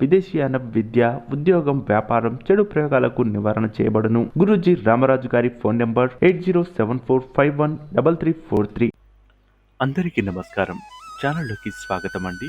విదేశీయాన విద్య ఉద్యోగం వ్యాపారం చెడు ప్రయోగాలకు నివారణ చేయబడును. గురూజీ రామరాజు గారి phone number eight zero seven four five one double three four three. అందరికీ నమస్కారం. ఛానల్లోకి స్వాగతం అండి.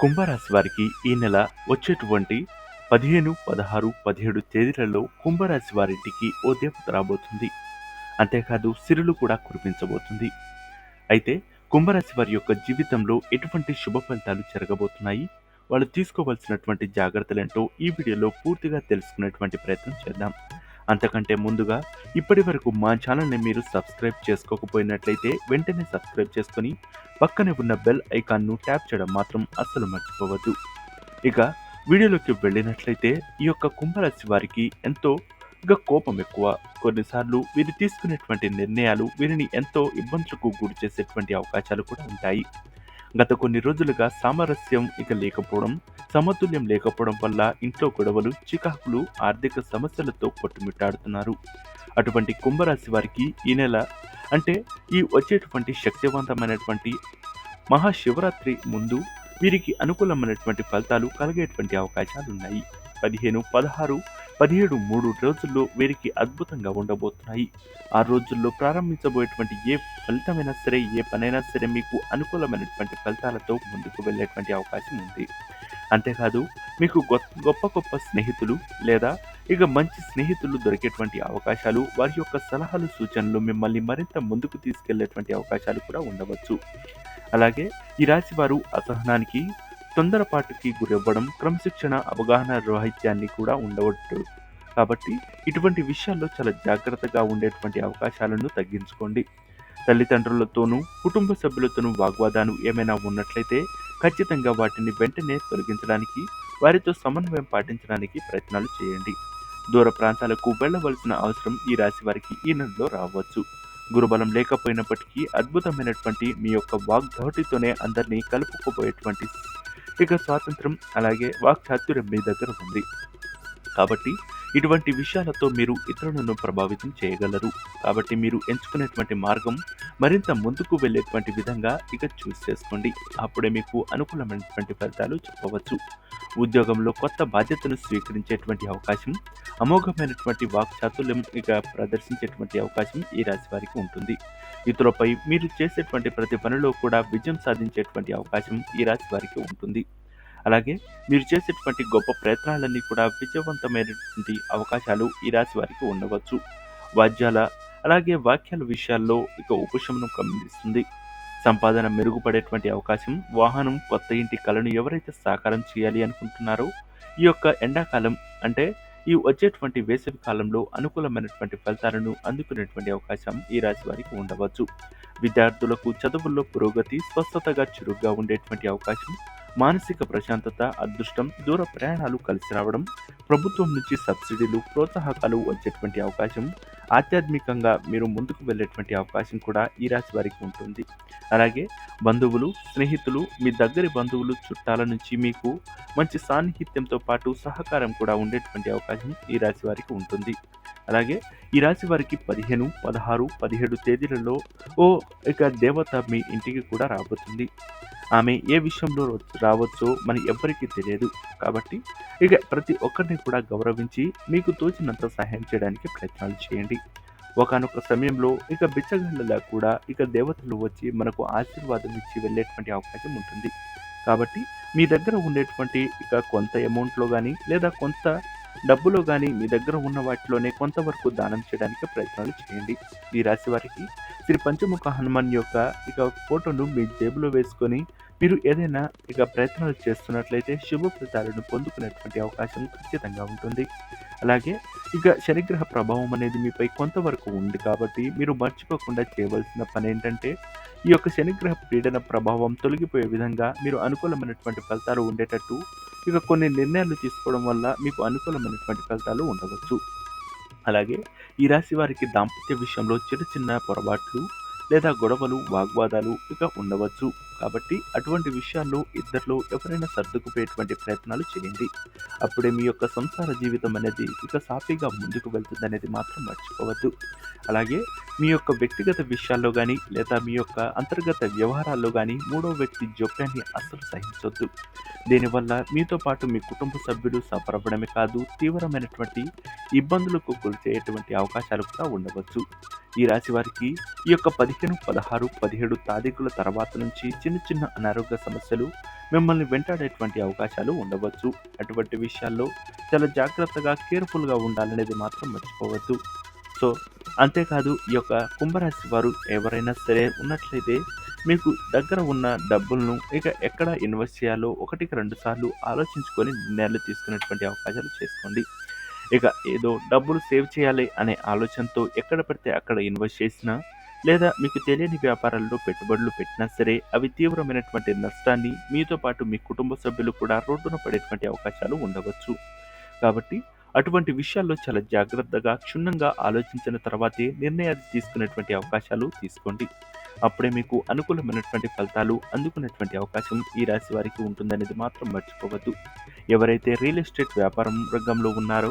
కుంభరాశి వారికి ఈ నెల వచ్చేటువంటి పదిహేను పదహారు పదిహేడు తేదీలలో కుంభరాశి వారింటికి ఓ దేవత రాబోతుంది. అంతేకాదు సిరులు కూడా కురిపించబోతుంది. అయితే కుంభరాశి వారి యొక్క జీవితంలో ఎటువంటి శుభ ఫలితాలు జరగబోతున్నాయి? వాళ్ళు తీసుకోవాల్సినటువంటి జాగ్రత్తలేంటో ఈ వీడియోలో పూర్తిగా తెలుసుకునేటువంటి ప్రయత్నం చేద్దాం. అంతకంటే ముందుగా ఇప్పటి వరకు మా ఛానల్ని మీరు సబ్స్క్రైబ్ చేసుకోకపోయినట్లయితే వెంటనే సబ్స్క్రైబ్ చేసుకొని పక్కనే ఉన్న బెల్ ఐకాన్ను ట్యాప్ చేయడం మాత్రం అస్సలు మర్చిపోవద్దు. ఇక వీడియోలోకి వెళ్ళినట్లయితే ఈ యొక్క కుంభరాశి వారికి ఎంతో ఇక కోపం ఎక్కువ. కొన్నిసార్లు వీరు తీసుకునేటువంటి నిర్ణయాలు వీరిని ఎంతో ఇబ్బందులకు గురి చేసేటువంటి అవకాశాలు కూడా ఉంటాయి. గత కొన్ని రోజులుగా సామరస్యం ఇక లేకపోవడం సమతుల్యం లేకపోవడం వల్ల ఇంట్లో గొడవలు చికాకులు ఆర్థిక సమస్యలతో కొట్టుమిట్టాడుతున్నారు. అటువంటి కుంభరాశి వారికి ఈ నెల అంటే ఈ వచ్చేటువంటి శక్తివంతమైనటువంటి మహాశివరాత్రి ముందు వీరికి అనుకూలమైనటువంటి ఫలితాలు కలిగేటువంటి అవకాశాలు ఉన్నాయి పదిహేను పదహారు పదిహేడు మూడు రోజుల్లో వీరికి అద్భుతంగా ఉండబోతున్నాయి. ఆ రోజుల్లో ప్రారంభించబోయేటువంటి ఏ ఫలితమైనా సరే ఏ పనైనా సరే మీకు అనుకూలమైనటువంటి ఫలితాలతో ముందుకు వెళ్ళేటువంటి అవకాశం ఉంది. అంతేకాదు మీకు గొప్ప గొప్ప స్నేహితులు లేదా ఇక మంచి స్నేహితులు దొరికేటువంటి అవకాశాలు వారి యొక్క సలహాలు సూచనలు మిమ్మల్ని మరింత ముందుకు తీసుకెళ్ళేటువంటి అవకాశాలు కూడా ఉండవచ్చు. అలాగే ఈ రాశి వారు అసహనానికి తొందరపాటుకి గురవ్వడం క్రమశిక్షణ అవగాహన రాహిత్యాన్ని కూడా ఉండవచ్చు కాబట్టి ఇటువంటి విషయాల్లో చాలా జాగ్రత్తగా ఉండేటువంటి అవకాశాలను తగ్గించుకోండి. తల్లిదండ్రులతోనూ కుటుంబ సభ్యులతోనూ వాగ్వాదాలు ఏమైనా ఉన్నట్లయితే ఖచ్చితంగా వాటిని వెంటనే తొలగించడానికి వారితో సమన్వయం పాటించడానికి ప్రయత్నాలు చేయండి. దూర ప్రాంతాలకు వెళ్ళవలసిన అవసరం ఈ రాశి వారికి ఈ నెలలో రావచ్చు. గురుబలం లేకపోయినప్పటికీ అద్భుతమైనటువంటి మీ యొక్క వాగ్ధాటితోనే అందరినీ కలుపుకోబోయేటువంటి ఇక స్వాతంత్రం అలాగే వాక్చాతుర్యం మీ దగ్గర ఉంది. కాబట్టి ఇటువంటి విషయాలతో మీరు ఇతరులను ప్రభావితం చేయగలరు. కాబట్టి మీరు ఎంచుకునేటువంటి మార్గం మరింత ముందుకు వెళ్ళేటువంటి విధంగా ఇక చూస్ చేసుకోండి. అప్పుడే మీకు అనుకూలమైనటువంటి ఫలితాలు చెప్పవచ్చు. ఉద్యోగంలో కొత్త బాధ్యతను స్వీకరించేటువంటి అవకాశం అమోఘమైనటువంటి వాక్చాతుల్యం ఇక ప్రదర్శించేటువంటి అవకాశం ఈ రాశి వారికి ఉంటుంది. ఇతరులపై మీరు చేసేటువంటి ప్రతి పనిలో కూడా విజయం సాధించేటువంటి అవకాశం ఈ రాశి వారికి ఉంటుంది. అలాగే మీరు చేసేటువంటి గొప్ప ప్రయత్నాలన్నీ కూడా విజయవంతమైనటువంటి అవకాశాలు ఈ రాశి వారికి ఉండవచ్చు. వాద్యాల అలాగే వాక్యాల విషయాల్లో ఇక ఉపశమనం గమనిస్తుంది సంపాదన మెరుగుపడేటువంటి అవకాశం వాహనం కొత్త ఇంటి కళను ఎవరైతే సాకారం చేయాలి అనుకుంటున్నారో ఈ యొక్క ఎండాకాలం అంటే ఈ వచ్చేటువంటి వేసవి కాలంలో అనుకూలమైనటువంటి ఫలితాలను అందుకునేటువంటి అవకాశం ఈ రాశి వారికి ఉండవచ్చు. విద్యార్థులకు చదువుల్లో పురోగతి స్వస్థతగా చురుగ్గా ఉండేటువంటి అవకాశం మానసిక ప్రశాంతత అదృష్టం దూర ప్రయాణాలు కలిసి రావడం ప్రభుత్వం నుంచి సబ్సిడీలు ప్రోత్సాహకాలు వచ్చేటువంటి అవకాశం ఆధ్యాత్మికంగా మీరు ముందుకు వెళ్ళేటువంటి అవకాశం కూడా ఈ రాశి వారికి ఉంటుంది. అలాగే బంధువులు స్నేహితులు మీ దగ్గరి బంధువులు చుట్టాల నుంచి మీకు మంచి సాన్నిహిత్యంతో పాటు సహకారం కూడా ఉండేటువంటి అవకాశం ఈ రాశి వారికి ఉంటుంది. అలాగే ఈ రాశి వారికి పదిహేను పదహారు పదిహేడు తేదీలలో ఓ ఇక దేవత మీ ఇంటికి కూడా రాబోతుంది. ఆమె ఏ విషయంలో రావచ్చో మన ఎవ్వరికీ తెలియదు. కాబట్టి ఇక ప్రతి ఒక్కరిని కూడా గౌరవించి మీకు తోచినంత సహాయం చేయడానికి ప్రయత్నాలు చేయండి. ఒకనొక సమయంలో ఇక బిచ్చగళ్ళలా కూడా ఇక దేవతలు వచ్చి మనకు ఆశీర్వాదం ఇచ్చి వెళ్ళేటువంటి అవకాశం ఉంటుంది. కాబట్టి మీ దగ్గర ఉండేటువంటి ఇక కొంత అమౌంట్లో కానీ లేదా కొంత డబ్బులో కానీ మీ దగ్గర ఉన్న వాటిలోనే కొంతవరకు దానం చేయడానికి ప్రయత్నాలు చేయండి. ఈ రాశి వారికి శ్రీ పంచముఖ హనుమాన్ యొక్క ఇక ఫోటోను మీ జేబులో వేసుకొని మీరు ఏదైనా ఇక ప్రయత్నాలు చేస్తున్నట్లయితే శుభ ఫలితాలను పొందుకునేటువంటి అవకాశం ఖచ్చితంగా ఉంటుంది. అలాగే ఇక శనిగ్రహ ప్రభావం అనేది మీపై కొంతవరకు ఉంది కాబట్టి మీరు మర్చిపోకుండా చేయవలసిన పని ఏంటంటే ఈ యొక్క శనిగ్రహ పీడన ప్రభావం తొలగిపోయే విధంగా మీరు అనుకూలమైనటువంటి ఫలితాలు ఉండేటట్టు ఇక కొన్ని నిర్ణయాలు తీసుకోవడం వల్ల మీకు అనుకూలమైనటువంటి ఫలితాలు ఉండవచ్చు. అలాగే ఈ రాశి వారికి దాంపత్య విషయంలో చిన్న చిన్న పొరపాట్లు లేదా గొడవలు వాగ్వాదాలు ఇక ఉండవచ్చు. కాబట్టి అటువంటి విషయాల్లో ఇద్దరిలో ఎవరైనా సర్దుకుపోయేటువంటి ప్రయత్నాలు చేయండి. అప్పుడే మీ యొక్క సంసార జీవితం అనేది ఇక సాఫీగా ముందుకు వెళ్తుంది అనేది మాత్రం మర్చిపోవద్దు. అలాగే మీ యొక్క వ్యక్తిగత విషయాల్లో కానీ లేదా మీ యొక్క అంతర్గత వ్యవహారాల్లో కానీ మూడో వ్యక్తి జోక్యాన్ని అస్సలు సహించొద్దు. దీనివల్ల మీతో పాటు మీ కుటుంబ సభ్యులు సఫరపడమే కాదు తీవ్రమైనటువంటి ఇబ్బందులకు గురిచేయటువంటి అవకాశాలు కూడా ఉండవచ్చు. ఈ రాశి వారికి ఈ యొక్క పదిహేను పదహారు పదిహేడు తారీఖుల తర్వాత నుంచి చిన్న చిన్న అనారోగ్య సమస్యలు మిమ్మల్ని వెంటాడేటువంటి అవకాశాలు ఉండవచ్చు. అటువంటి విషయాల్లో చాలా జాగ్రత్తగా కేర్ఫుల్గా ఉండాలనేది మాత్రం మర్చిపోవద్దు. సో అంతేకాదు ఈ యొక్క కుంభరాశి వారు ఎవరైనా సరే ఉన్నట్లయితే మీకు దగ్గర ఉన్న డబ్బులను ఇక ఎక్కడ ఇన్వెస్ట్ చేయాలో ఒకటికి రెండు సార్లు ఆలోచించుకొని నిర్ణయాలు తీసుకునేటువంటి అవకాశాలు చేసుకోండి. ఇక ఏదో డబ్బులు సేవ్ చేయాలి అనే ఆలోచనతో ఎక్కడ పడితే అక్కడ ఇన్వెస్ట్ చేసినా లేదా మీకు తెలియని వ్యాపారాల్లో పెట్టుబడులు పెట్టినా సరే అవి తీవ్రమైనటువంటి నష్టాన్ని మీతో పాటు మీ కుటుంబ సభ్యులు కూడా రోడ్డున పడేటువంటి అవకాశాలు ఉండవచ్చు. కాబట్టి అటువంటి విషయాల్లో చాలా జాగ్రత్తగా క్షుణ్ణంగా ఆలోచించిన తర్వాతే నిర్ణయాలు తీసుకునేటువంటి అవకాశాలు తీసుకోండి. అప్పుడే మీకు అనుకూలమైనటువంటి ఫలితాలు అందుకునేటువంటి అవకాశం ఈ రాశి వారికి ఉంటుందనేది మాత్రం మర్చిపోవద్దు. ఎవరైతే రియల్ ఎస్టేట్ వ్యాపారం రంగంలో ఉన్నారో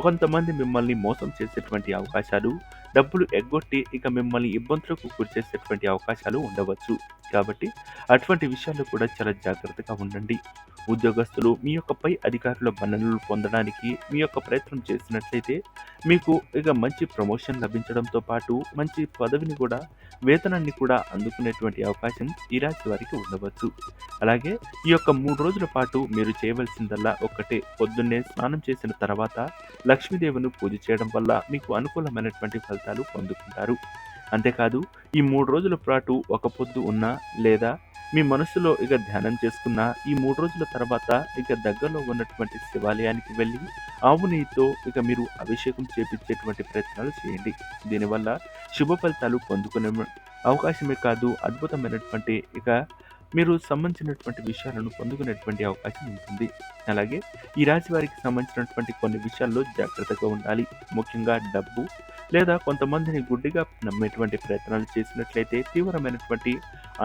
ఒకంతమంది మిమ్మల్ని మోసం చేసేటువంటి అవకాశాలు డబ్బులు ఎగ్గొట్టి ఇక మిమ్మల్ని ఇబ్బందులకు గురిచేసేటువంటి అవకాశాలు ఉండవచ్చు. కాబట్టి అటువంటి విషయాల్లో కూడా చాలా జాగ్రత్తగా ఉండండి. ఉద్యోగస్తులు మీ యొక్క పై అధికారుల మన్ననలు పొందడానికి మీ యొక్క ప్రయత్నం చేసినట్లయితే మీకు ఇక మంచి ప్రమోషన్ లభించడంతో పాటు మంచి పదవిని కూడా వేతనాన్ని కూడా అందుకునేటువంటి అవకాశం ఈ రాశి వారికి ఉండవచ్చు. అలాగే ఈ యొక్క మూడు రోజుల పాటు మీరు చేయవలసిందల్లా ఒక్కటే పొద్దున్నే స్నానం చేసిన తర్వాత లక్ష్మీదేవిని పూజ చేయడం వల్ల మీకు అనుకూలమైనటువంటి ఫలితాలు పొందుకుంటారు. అంతేకాదు ఈ మూడు రోజుల పాటు ఒక పొద్దు ఉన్నా లేదా మీ మనసులో ఇక ధ్యానం చేసుకున్న ఈ మూడు రోజుల తర్వాత ఇక దగ్గరలో ఉన్నటువంటి శివాలయానికి వెళ్ళి ఆవు నెయ్యితో ఇక మీరు అభిషేకం చేపించేటువంటి ప్రయత్నాలు చేయండి. దీనివల్ల శుభ ఫలితాలు పొందుకునే అవకాశమే కాదు అద్భుతమైనటువంటి ఇక మీరు సంబంధించినటువంటి విషయాలను పొందుకునేటువంటి అవకాశం ఉంటుంది. అలాగే ఈ రాశి వారికి సంబంధించినటువంటి కొన్ని విషయాల్లో జాగ్రత్తగా ఉండాలి. ముఖ్యంగా డబ్బు లేదా కొంతమందిని గుడ్డిగా నమ్మేటువంటి ప్రయత్నాలు చేసినట్లయితే తీవ్రమైనటువంటి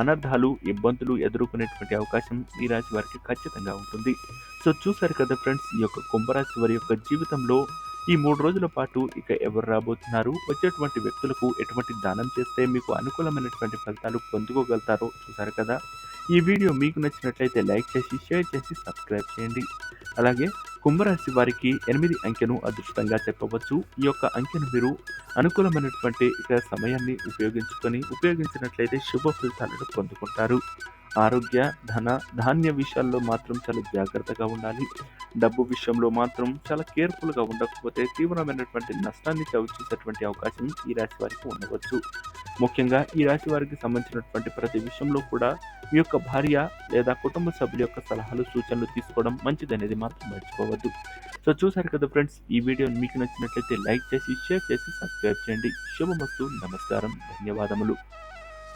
అనర్థాలు ఇబ్బందులు ఎదుర్కొనేటువంటి అవకాశం ఈ రాశి వారికి ఖచ్చితంగా ఉంటుంది. సో చూశారు కదా ఫ్రెండ్స్ ఈ యొక్క కుంభరాశి వారి యొక్క జీవితంలో ఈ మూడు రోజుల పాటు ఇక ఎవరు రాబోతున్నారు? వచ్చేటువంటి వ్యక్తులకు ఎటువంటి దానం చేస్తే మీకు అనుకూలమైనటువంటి ఫలితాలు పొందుకోగలుగుతారో చూసారు కదా? ఈ వీడియో మీకు నచ్చినట్లయితే లైక్ చేసి షేర్ చేసి సబ్స్క్రైబ్ చేయండి. అలాగే కుంభరాశి వారికి ఎనిమిది అంకెను అదృష్టంగా చెప్పవచ్చు. ఈ యొక్క అంకెను మీరు అనుకూలమైనటువంటి ఇక సమయాన్ని ఉపయోగించుకొని ఉపయోగించినట్లయితే శుభ ఫలితాలను పొందుకుంటారు. ఆరోగ్య ధన ధాన్య విషయాల్లో మాత్రం చాలా జాగ్రత్తగా ఉండాలి. డబ్బు విషయంలో మాత్రం చాలా కేర్ఫుల్గా ఉండకపోతే తీవ్రమైనటువంటి నష్టాన్ని చవిచూసేటువంటి అవకాశం ఈ రాశి వారికి ఉండవచ్చు. ముఖ్యంగా ఈ రాశి వారికి సంబంధించినటువంటి ప్రతి విషయంలో కూడా మీ యొక్క భార్య లేదా కుటుంబ సభ్యుల యొక్క సలహాలు సూచనలు తీసుకోవడం మంచిదనేది మాత్రం మర్చిపోవద్దు. సో చూసారు కదా ఫ్రెండ్స్ ఈ వీడియో మీకు నచ్చినట్లయితే లైక్ చేసి షేర్ చేసి సబ్స్క్రైబ్ చేయండి. శుభమస్తు నమస్కారం ధన్యవాదములు.